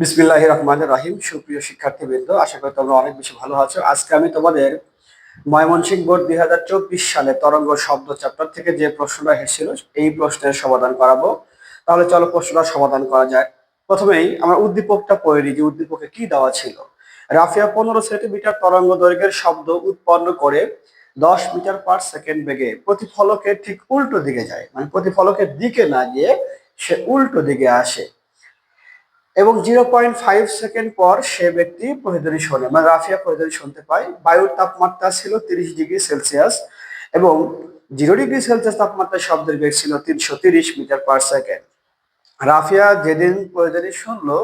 বিসমিল্লাহ রহমান রাহিম। সুপ্রিয় শিক্ষার্থীবৃন্দ, আশা করি তোমরা অনেক বেশি ভালো আছো। আজকে আমি তোমাদের ময়মনসিংহ বোর্ড দুই হাজার চব্বিশ সালে তরঙ্গ শব্দ চ্যাপ্টার থেকে যে প্রশ্নটা এসেছিল, এই প্রশ্নের সমাধান করাবো। তাহলে চলো প্রশ্নটা সমাধান করা যায় প্রথমেই আমরা উদ্দীপকটা পড়ে যে উদ্দীপকে কি দেওয়া ছিল। রাফিয়া পনেরো সেন্টিমিটার তরঙ্গ দৈর্ঘ্যের শব্দ উৎপন্ন করে দশ মিটার পার সেকেন্ড বেগে প্রতিফলকের ঠিক উল্টো দিকে যায়। মানে প্রতিফলকের দিকে না গিয়ে সে উল্টো দিকে আসে। এবং জিরো পয়েন্ট ফাইভ সেকেন্ড পর সে ব্যক্তি প্রতিধ্বনি শোনে। মানে রাফিয়া প্রতিধ্বনি শুনতে পায়। বায়ুর তাপমাত্রা ছিল তিরিশ ডিগ্রি সেলসিয়াস এবং জিরো ডিগ্রি সেলসিয়াস তাপমাত্রায় শব্দের বেগ ছিল তিনশো তিরিশ মিটার পার সেকেন্ড। রাফিয়া যেদিন প্রতিধ্বনি শুনলো,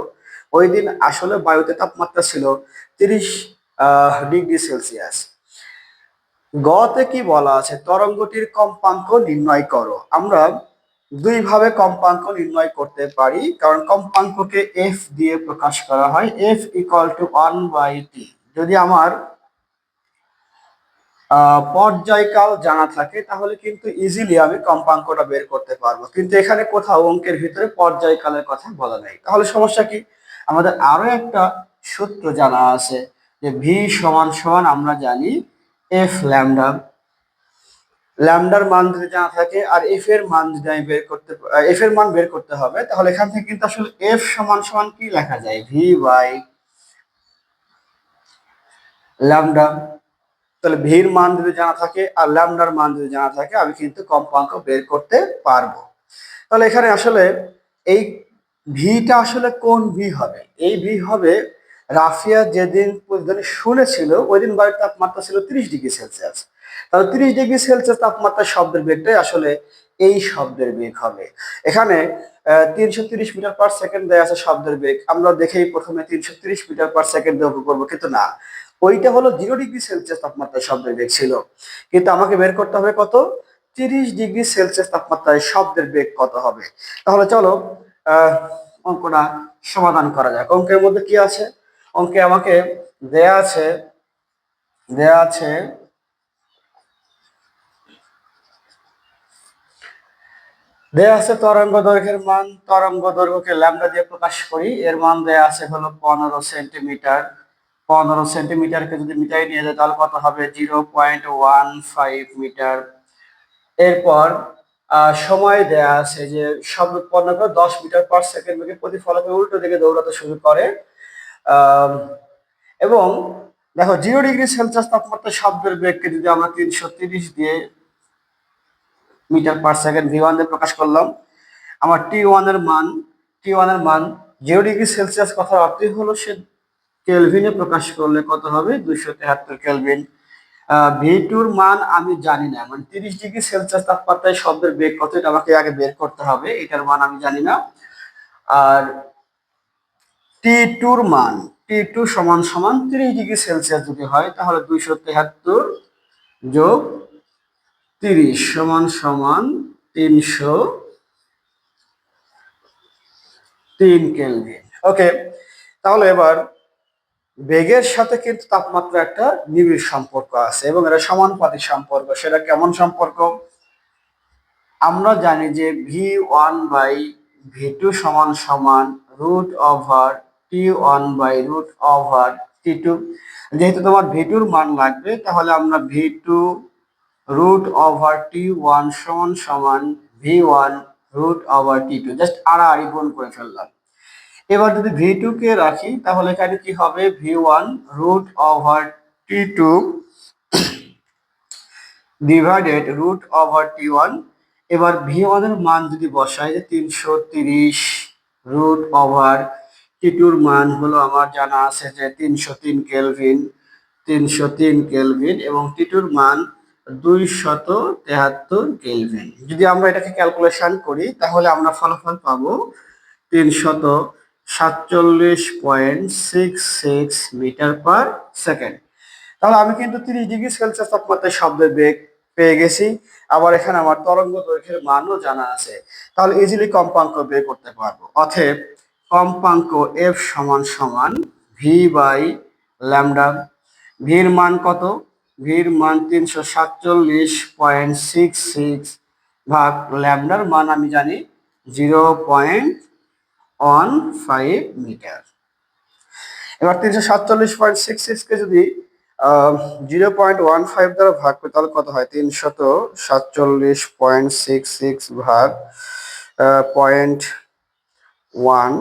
ওই দিন আসলে বায়ুতে তাপমাত্রা ছিল তিরিশ ডিগ্রি সেলসিয়াস। গতে কি বলা আছে? তরঙ্গটির কম্পাঙ্ক নির্ণয় করো। আমরা দুইভাবে কম্পাঙ্ক নির্ণয় করতে পারি, কারণ কম্পাঙ্ককে এফ দিয়ে প্রকাশ করা হয়। F equal to one by T যদি আমার পর্যায়কাল জানা থাকে, তাহলে কিন্তু ইজিলি আমি কম্পাঙ্কটা বের করতে পারব। কিন্তু এখানে কোথাও অঙ্কের ভিতরে পর্যায়কালের কথা বলা নেই। তাহলে সমস্যা কি? আমাদের আরও একটা সূত্র জানা আছে যে ভি সমান সমান আমরা জানি এফ ল্যামডা ল্যামডার মান যদি জানা থাকে আর এফ এর মান যদি আমি বের করতে এফ এর মান বের করতে হবে, তাহলে এখান থেকে কিন্তু আসলে এফ সমান সমান কি লেখা যায়? ভি বাই ল্যামডা তাহলে ভির মান যদি জানা থাকে আর ল্যামডার মান যদি জানা থাকে, আমি কিন্তু কম্পাঙ্ক বের করতে পারব। তাহলে এখানে আসলে এই ভিটা আসলে কোন ভি হবে? এই ভি হবে রাফিয়া যেদিন শুনেছিল ওই দিন বায়ুর তাপমাত্রা ছিল তিরিশ ডিগ্রি সেলসিয়াস। তাহলে তিরিশ ডিগ্রি সেলসিয়াস তাপমাত্রা শব্দের বেগটাই আসলে এই শব্দের বেগ হবে। এখানে তিনশো তিরিশ মিটার পার সেকেন্ড দেওয়া আছে শব্দের বেগ। আমরা দেখেই প্রথমে তিনশো তিরিশ মিটার পার সেকেন্ড দেওয়া করব, কিন্তু না। ওইটা হলো জিরো ডিগ্রি সেলসিয়াস তাপমাত্রায় শব্দের বেগ ছিল। কিন্তু আমাকে বের করতে হবে কত? তিরিশ ডিগ্রি সেলসিয়াস তাপমাত্রায় শব্দের বেগ কত হবে? তাহলে চলো অঙ্কটা সমাধান করা যাক। অঙ্কের মধ্যে কি আছে? অঙ্কে আমাকে দেয়া আছে দেয়া আছে দেয়া আছে তরঙ্গ দৈর্ঘ্যের মান, তরঙ্গ দৈর্ঘ্যকে ল্যামডা দিয়ে প্রকাশ করি। এর মান দেয়া আছে হলো পনেরো সেন্টিমিটার। পনেরো সেন্টিমিটারকে যদি মিটারে নিয়ে যায়, তাহলে কত হবে? Zero point one five metre. এরপর সময় দেয়া আছে যে সব উৎপন্ন করে দশ মিটার পার সেকেন্ড বেগে প্রতিফলকের উল্টো দিকে দৌড়াতে শুরু করে। এবং দেখো, জিরো ডিগ্রি সেলসিয়াস তাপমাত্রা শব্দের বেগকে যদি আমরা তিনশো তিরিশ দিয়ে metre per second V one প্রকাশ করলাম। আমার টি ওয়ানের মান টি ওয়ানের মান জিরো ডিগ্রি সেলসিয়াস কথার অর্থই হলো সে কেলভিনে প্রকাশ করলে কত হবে? দুইশো তেহাত্তর কেলভিন ভি টুর মান আমি জানি না। মানে তিরিশ ডিগ্রি সেলসিয়াস তাপমাত্রায় শব্দের বেগ কত, এটা আমাকে আগে বের করতে হবে। এটার মান আমি জানি না। আর টি টুর মান টি টু সমান সমান তিরিশ ডিগ্রি সেলসিয়াস যদি হয়, তাহলে দুইশো তেহাত্তর যোগ তিরিশ সমান সমান তিনশো তিন কেলভিন। ওকে, তাহলে এবার বেগের সাথে কিন্তু তাপমাত্রা একটা নিবিড় সম্পর্ক আছে এবং এটা সমানুপাতিক সম্পর্ক, সেটা কেমন সম্পর্ক? আমরা জানি যে V one by V two সমান সমান root over T one by root over T two. যেহেতু তোমার ভি টুর মান লাগবে, তাহলে আমরা V two root over T one সমান সমান V one root over T two just আড়াআড়ি গুণ করে ফেললাম। এবার যদি ভি টু কে রাখি, তাহলে এখানে কি হবে? V one root over T two divided root over T one এবার ভি ওয়ানের মান যদি বসাই, যে তিনশো তিরিশ রুট ওভার টি টুর মান হলো আমার জানা আছে যে তিনশো তিন কেলভিন তিনশো তিন কেলভিন এবং টি টুর মান দুইশত তেহাত্তর কেলভিন। যদি আমরা এটাকে ক্যালকুলেশন করি, তাহলে আমরা ফলাফল পাবো তিনশত সাতচল্লিশ point six six metre per second. তাহলে আমি কিন্তু তিরিশ ডিগ্রি সেলসিয়াস তাপমাত্রায় শব্দের বেগ পেয়ে গেছি। আবার এখানে আমার তরঙ্গ দৈর্ঘ্যের মানও জানা আছে। তাহলে ইজিলি কম্পাঙ্ক বের করতে পারব। অতএব কম্পাঙ্ক এফ সমান সমান ভি বাই ল্যামডা ভির মান কত? ভির মান তিনশো সাতচল্লিশ পয়েন্ট সিক্স সিক্স ভাগ ল্যামডার মান আমি জানি zero point one five metre এবার তিনশো সাতচল্লিশ পয়েন্ট সিক্স সিক্সকে যদি জিরো পয়েন্ট ওয়ান ফাইভ দ্বারা ভাগ করি, তাহলে কত হয়? তিনশত সাতচল্লিশ পয়েন্ট সিক্স সিক্স ভাগ পয়েন্ট ওয়ান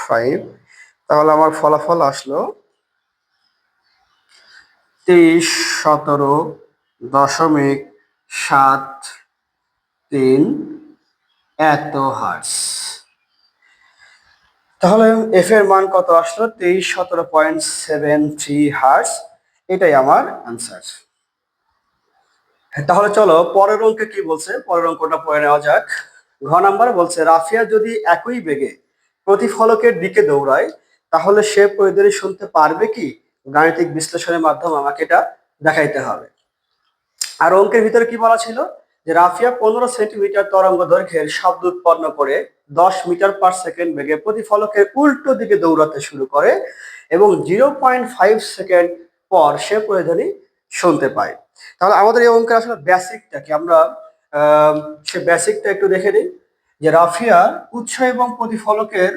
ফাইভ তাহলে আমার ফলাফল আসলো তেইশ সতেরো দশমিক সাত তিন এত হার্স তাহলে এফ এর মান কত আসলো? তেইশ সতেরো পয়েন্ট সেভেন থ্রি হার্স এটাই আমার আনসার তাহলে চলো পরের অঙ্কে কি বলছে? পরের অঙ্কটা পড়ে নেওয়া যাক। ঘ নাম্বার বলছে, রাফিয়া যদি একই বেগে প্রতিফলকের দিকে দৌড়ায়, তাহলে সে প্রয়োজনে শুনতে পারবে কি? গাণিতিক বিশ্লেষণের মাধ্যমে আমাকে এটা দেখাইতে হবে। আর অঙ্কের ভিতরে কি বলা ছিল? যে রাফিয়া পনেরো সেন্টিমিটার তরঙ্গ দৈর্ঘ্যের শব্দ উৎপন্ন করে দশ মিটার পার সেকেন্ড বেগে প্রতিফলকের উল্টো দিকে দৌড়াতে শুরু করে এবং জিরো পয়েন্ট ফাইভ সেকেন্ড পর সে প্রয়োজনই শুনতে পায়। তাহলে আমাদের এই অঙ্কের আসলে বেসিকটা কি? আমরা সে বেসিকটা একটু দেখে নিই। যে রাফিয়া উৎস এবং প্রতিফলকের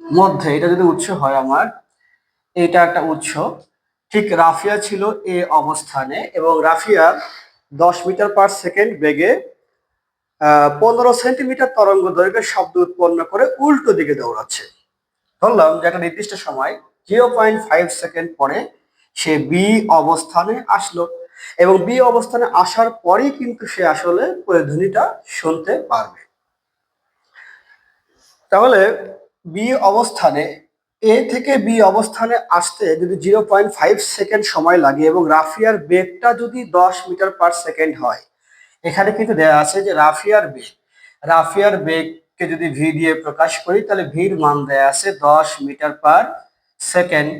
মধ্যে, এটা যদি উৎস হয় আমার এটা একটা উৎস। ঠিক রাফিয়া ছিল এ অবস্থানে এবং রাফিয়া দশ মিটার পার সেকেন্ড বেগে পনেরো সেন্টিমিটার তরঙ্গ দৈর্ঘ্যের শব্দ উৎপন্ন করে উল্টো দিকে দৌড়াচ্ছে। ধরলাম যে একটা নির্দিষ্ট সময় জিরো পয়েন্ট ফাইভ সেকেন্ড পরে সে বি অবস্থানে আসলো এবং বি অবস্থানে আসার পরেই কিন্তু সে আসলে প্রতিধ্বনিটা শুনতে পারবে। তাহলে বি অবস্থানে এ থেকে বি অবস্থানে আসতে যদি জিরো পয়েন্ট ফাইভ সেকেন্ড সময় লাগে এবং রাফিয়ার বেগটা যদি দশ মিটার পার সেকেন্ড হয়, এখানে কিন্তু দেওয়া আছে যে রাফিয়ার বেগ। রাফিয়ার বেগকে যদি ভি দিয়ে প্রকাশ করি, তাহলে ভির মান দেয়া আছে দশ মিটার পার সেকেন্ড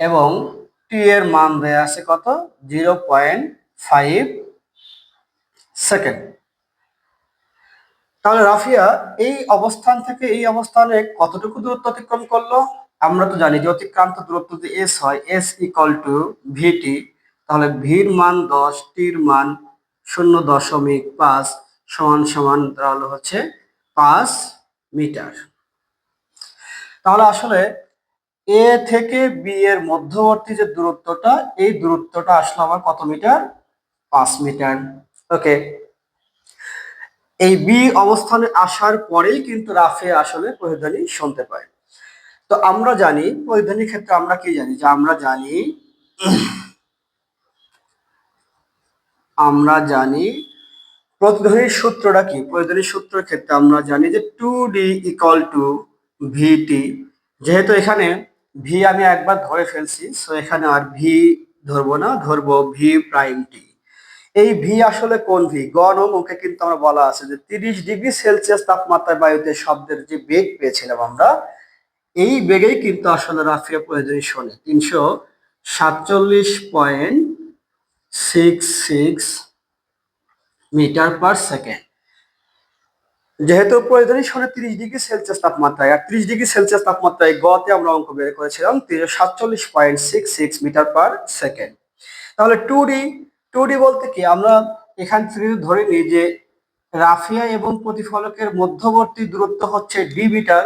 এবং টি এর মান দেয়া আছে কত? Zero point five second. তাহলে রাফিয়া এই অবস্থান থেকে এই অবস্থানে কতটুকু দূরত্ব অতিক্রম করল? আমরা তো জানি যে অতিক্রান্ত দূরত্ব যদি এস হয় এস ইকুয়াল টু ভিটি তাহলে ভির মান দশ টির মান শূন্য দশমিক পাঁচ সমান সমান তাহলে হচ্ছে পাঁচ মিটার। তাহলে আসলে এ থেকে বি এর মধ্যবর্তী যে দূরত্বটা, এই দূরত্বটা আসলে আমার কত মিটার? পাঁচ মিটার। ওকে এই বি অবস্থানে আসার পরেই কিন্তু রাফে আসলে প্রয়োজনই শুনতে পায় তো আমরা জানি প্রয়োজনীয় ক্ষেত্রে আমরা কি জানি? যে আমরা জানি আমরা জানি প্রতিধ্বনির সূত্রটা কি? প্রতিধ্বনির সূত্রের ক্ষেত্রে আমরা জানি যে two D equal to VT যেহেতু এখানে ভি আমি একবার ধরে ফেলছি সো এখানে আর ভি ধরবো না, ধরবো ভি প্রাইম টি এই ভি আসলে কোন ভি গণ মুখে কিন্তু আমরা বলা আছে যে তিরিশ ডিগ্রি সেলসিয়াস তাপমাত্রায় বায়ুতে শব্দের যে বেগ পেয়েছিলাম আমরা এই বেগেই কিন্তু আসলে রাফিয়া প্রয়োজনীয় শোনে। তিনশো সাতচল্লিশ point six six metre per second. যেহেতু প্রয়োজনীয় শোনে তিরিশ ডিগ্রি সেলসিয়াস তাপমাত্রায়, আর ত্রিশ ডিগ্রি সেলসিয়াস তাপমাত্রায় গতে আমরা অঙ্ক বের করেছিলাম তিনশো সাতচল্লিশ point six six metre per second. তাহলে টু ডি টু ডি বলতে কি? আমরা এখান থেকে ধরে নিই যে রাফিয়া এবং প্রতিফলকের মধ্যবর্তী দূরত্ব হচ্ছে ডি মিটার।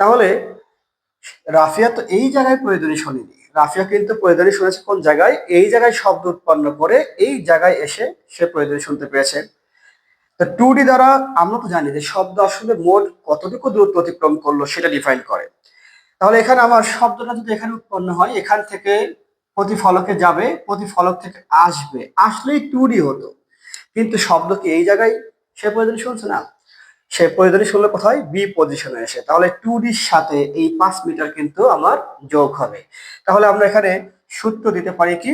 তাহলে রাফিয়া তো এই জায়গায় প্রয়োজনীয় শোনেনি। রাফিয়া কিন্তু প্রয়োজনীয় শুনেছে কোন জায়গায়? এই জায়গায় শব্দ উৎপন্ন করে এই জায়গায় এসে সে প্রয়োজনীয় শুনতে পেয়েছে। তো টু ডি দ্বারা আমরা তো জানি যে শব্দ আসলে মোট কতটুকু দূরত্ব অতিক্রম করল সেটা ডিফাইন করে। তাহলে এখানে আমার শব্দটা যদি এখানে উৎপন্ন হয়, এখান থেকে প্রতিফলকে যাবে, প্রতিফলক থেকে আসবে। আসলেই টু ডি হতো। কিন্তু শব্দ কি এই জায়গায় সে প্রয়োজন শুনছে না? সে প্রয়োজনে শুনলে কোথায়? বি পজিশনে এসে। তাহলে টু ডির সাথে এই পাঁচ মিটার কিন্তু আমার যোগ হবে। তাহলে আমরা এখানে সূত্র দিতে পারি কি?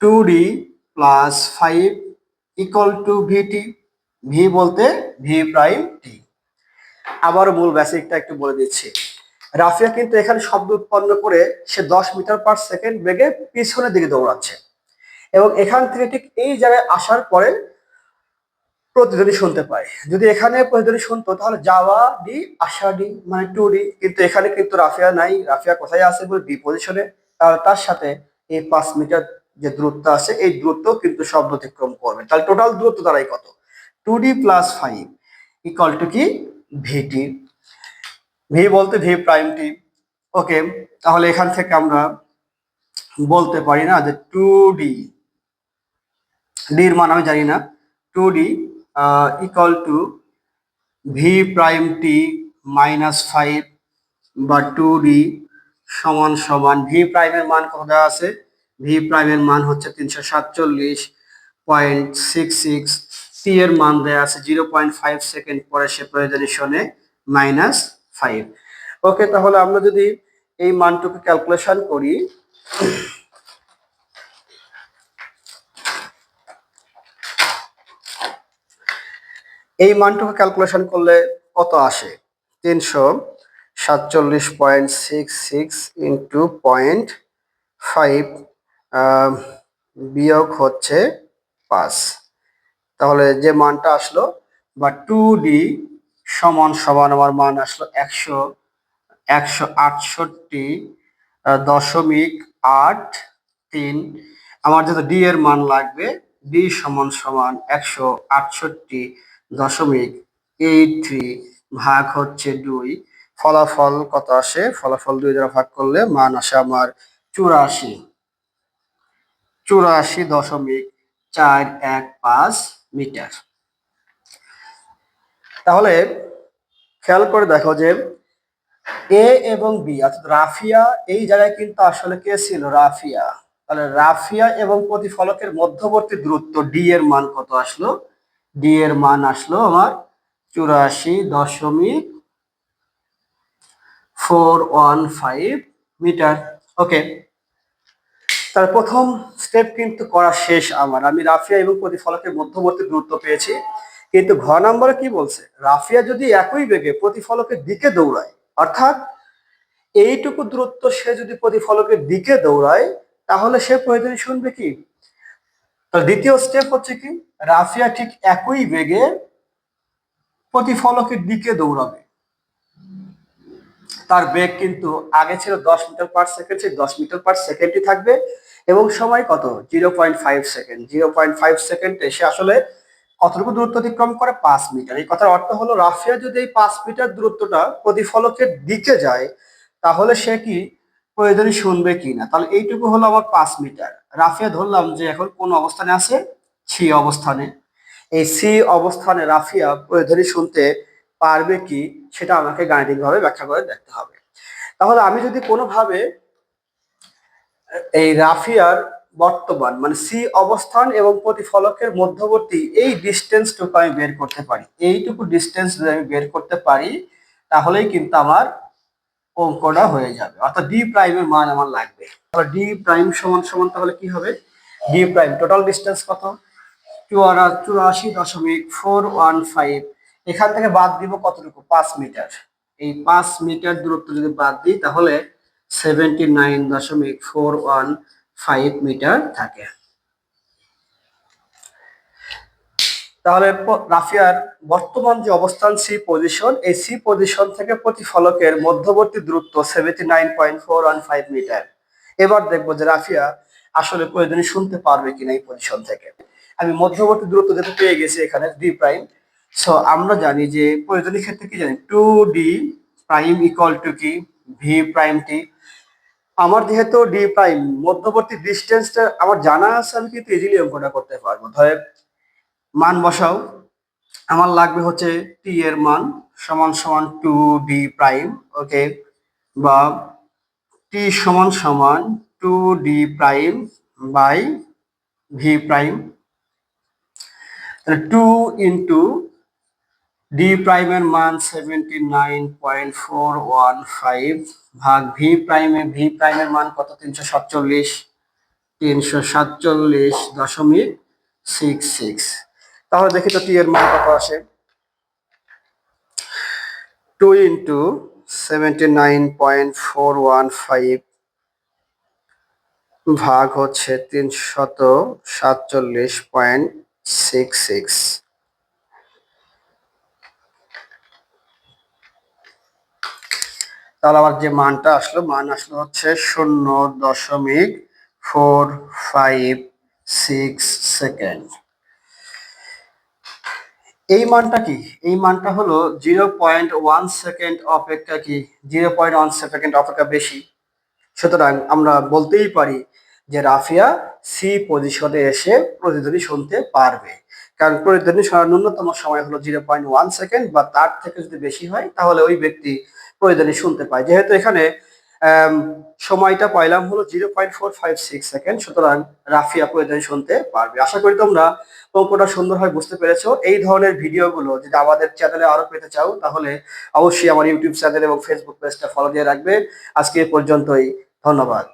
Two D plus five equal to VT V বলতে ভি প্রাইম টি আবার মূল বেসিকটা একটু বলে দিচ্ছি। রাফিয়া কিন্তু এখানে শব্দ উৎপন্ন করে সে দশ মিটার পার সেকেন্ড বেগে পিছনের দিকে দৌড়াচ্ছে। এবং এখান থেকে ঠিক এই জায়গায় আসার পরে প্রতিধ্বনি শুনতে পায়। যদি এখানে প্রতিধ্বনি শুনতো, তাহলে যাওয়া ডি আসা ডি মানে টু ডি কিন্তু এখানে কিন্তু রাফিয়া নাই। রাফিয়া কোথায় আছে বলে বি পজিশনে তাহলে তার সাথে এই পাঁচ মিটার যে দূরত্ব আছে, এই দূরত্ব কিন্তু শব্দ অতিক্রম করবে। তাহলে টোটাল দূরত্ব দাঁড়ায় কত? Two D plus five equal to কি? ভিটি ভি বলতে ভি প্রাইম টি ওকে তাহলে এখান থেকে আমরা বলতে পারি না যে টু ডি ডির মান আমি জানি না। Two D equal to V prime T minus five বা টু ডি সমান সমান ভি প্রাইমের মান কত দেওয়া আছে? ভি প্রাইমের মান হচ্ছে তিনশো সাতচল্লিশ পয়েন্ট সিক্স সিক্স টি এর মান দেওয়া আছে জিরো পয়েন্ট ফাইভ সেকেন্ড পরে সে প্রয়োজনীয় শোনে মাইনাস ফাইভ ওকে তাহলে আমরা যদি এই মানটুকু ক্যালকুলেশন করি এই মানটুকু ক্যালকুলেশন করলে কত আসে? তিনশো সাতচল্লিশ point six six into point five বিয়োগ হচ্ছে পাঁচ। তাহলে যে মানটা আসলো বা টু ডি সমান সমান আমার মান আসলো একশো একশো আটষট্টি দশমিক আট তিন। আমার যেহেতু ডি এর মান লাগবে ডি সমান সমান একশো আটষট্টি দশমিক এইট থ্রি ভাগ হচ্ছে দুই। ফলাফল কত আসে? ফলাফল দুই দ্বারা ভাগ করলে মান আসে আমার চুরাশি। চুরাশি দশমিক চার এক পাঁচ মিটার। তাহলে খেয়াল করে দেখো যে এ এবং বি, অর্থাৎ রাফিয়া, এই জায়গায় কিন্তু আসলে কে ছিল? রাফিয়া। তাহলে রাফিয়া এবং প্রতিফলকের মধ্যবর্তী দূরত্ব ডি এর মান কত আসলো? ডি এর মান আসলো আমার চুরাশি দশমিক four one five metre. Okay, তার প্রথম স্টেপ কিন্তু করা শেষ আমার। আমি রাফিয়া এবং প্রতিফলকের মধ্যবর্তী দূরত্ব পেয়েছি। কিন্তু ঘ নম্বরে কি বলছে? রাফিয়া যদি একই বেগে প্রতিফলকের দিকে দৌড়ায়, অর্থাৎ এইটুকু দূরত্ব সে যদি প্রতিফলকের দিকে দৌড়ায়, তাহলে সে প্রয়োজনে শুনবে কি? তাহলে দ্বিতীয় স্টেপ হচ্ছে কি? রাফিয়া ঠিক একই বেগে প্রতিফলকের দিকে দৌড়াবে। তার বেগ কিন্তু আগে ছিল দশ মিটার পার সেকেন্ড, সেই দশ মিটার পার সেকেন্ডই থাকবে। এবং সময় কত? Zero point five second. Zero point five second এসে আসলে কতটুকু দূরত্ব অতিক্রম করে? পাঁচ মিটার। এই কথার অর্থ হলো রাফিয়া যদি এই পাঁচ মিটার দূরত্বটা প্রতিফলকের দিকে যায়, তাহলে সে কি প্রয়োজনে শুনবে কি না তাহলে এইটুকু হলো আমার পাঁচ মিটার। রাফিয়া ধরলাম যে এখন কোন অবস্থানে আছে? সি অবস্থানে। এই সি অবস্থানে রাফিয়া প্রয়োজনে শুনতে পারবে কি, সেটা আমাকে গাণিতিকভাবে ব্যাখ্যা করে দেখতে হবে। তাহলে আমি যদি কোনোভাবে এই রাফিয়ার বর্তমান মানে সি অবস্থান এবং প্রতিফলকের মধ্যবর্তী এই ডিস্টেন্সটুকু আমি বের করতে পারি, এইটুকু ডিস্টেন্স যদি আমি বের করতে পারি, তাহলেই কিন্তু আমার অঙ্কটা হয়ে যাবে। অর্থাৎ ডি প্রাইমের মান আমার লাগবে। ডি প্রাইম সমান সমান তাহলে কি হবে? ডি প্রাইম টোটাল ডিস্টেন্স কত? চুয়ারা- চুরাশি দশমিক ফোর ওয়ান ফাইভ। এখান থেকে বাদ দিব কতটুকু? পাঁচ মিটার। এই পাঁচ মিটার দূরত্ব যদি বাদ দিই, তাহলে সেভেন্টি নাইন দশমিক ফোর ওয়ান ফাইভ মিটার থাকে। তাহলে রাফিয়ার বর্তমান যে অবস্থান, সি পজিশন, এই সি পজিশন থেকে প্রতিফলকের মধ্যবর্তী দূরত্ব seventy nine point four one five metre. এবার দেখব যে রাফিয়া আসলে প্রয়োজনে শুনতে পারবে কিনা এই পজিশন থেকে। আমি মধ্যবর্তী দূরত্ব যেহেতু পেয়ে গেছি এখানে ডি প্রাইম সো আমরা জানি যে প্রয়োজনীয় ক্ষেত্রে কি জানি two D prime equal to কি? ভি প্রাইম টি আমার যেহেতু ডি প্রাইম মধ্যবর্তী ডিস্টেন্সটা আমার জানা আছে, আমি কিন্তু ইজিলি অঙ্কটা করতে পারব। ধরে মান বসাও, আমার লাগবে হচ্ছে টি এর মান সমান সমান টু ডি প্রাইম ওকে বা টি সমান সমান two D prime by V prime two into D প্রাইমের মান seventy nine point four one five ভাগ ভি প্রাইমে ভি প্রাইমের মান কত? তিনশো সাতচল্লিশ। তিনশো সাতচল্লিশ দশমিক সিক্স সিক্স তাহলে দেখি তো টি এর মান কত আসে? Two into seventy nine point four one five ভাগ হচ্ছে তিনশত সাতচল্লিশ পয়েন্ট সিক্স সিক্স তাহলে আমার যে মানটা আসলো, মান আসলো হচ্ছে শূন্য দশমিক ফোর ফাইভ সিক্স সেকেন্ড এই মানটা কি? এই মানটা হলো জিরো পয়েন্ট ওয়ান সেকেন্ড অপেক্ষা কি? জিরো পয়েন্ট ওয়ান সেকেন্ড অপেক্ষা বেশি। সুতরাং আমরা বলতেই পারি যে রাফিয়া সি পজিশনে এসে প্রতিধ্বনি শুনতে পারবে। কারণ প্রতিধ্বনি শোনার ন্যূনতম সময় হলো জিরো পয়েন্ট ওয়ান সেকেন্ড বা তার থেকে যদি বেশি হয়, তাহলে ওই ব্যক্তি প্রতিধ্বনি শুনতে পায়। যেহেতু এখানে সময়টা পাইলাম হলো zero point four five six second সুতরাং রাফিয়া প্রতিধ্বনি শুনতে পারবে। আশা করি তোমরা অঙ্কটা সুন্দরভাবে বুঝতে পেরেছ। এই ধরনের ভিডিওগুলো যদি আমাদের চ্যানেলে আরও পেতে চাও, তাহলে অবশ্যই আমার ইউটিউব চ্যানেল এবং ফেসবুক পেজটা ফলো দিয়ে রাখবে। আজকে পর্যন্তই, ধন্যবাদ।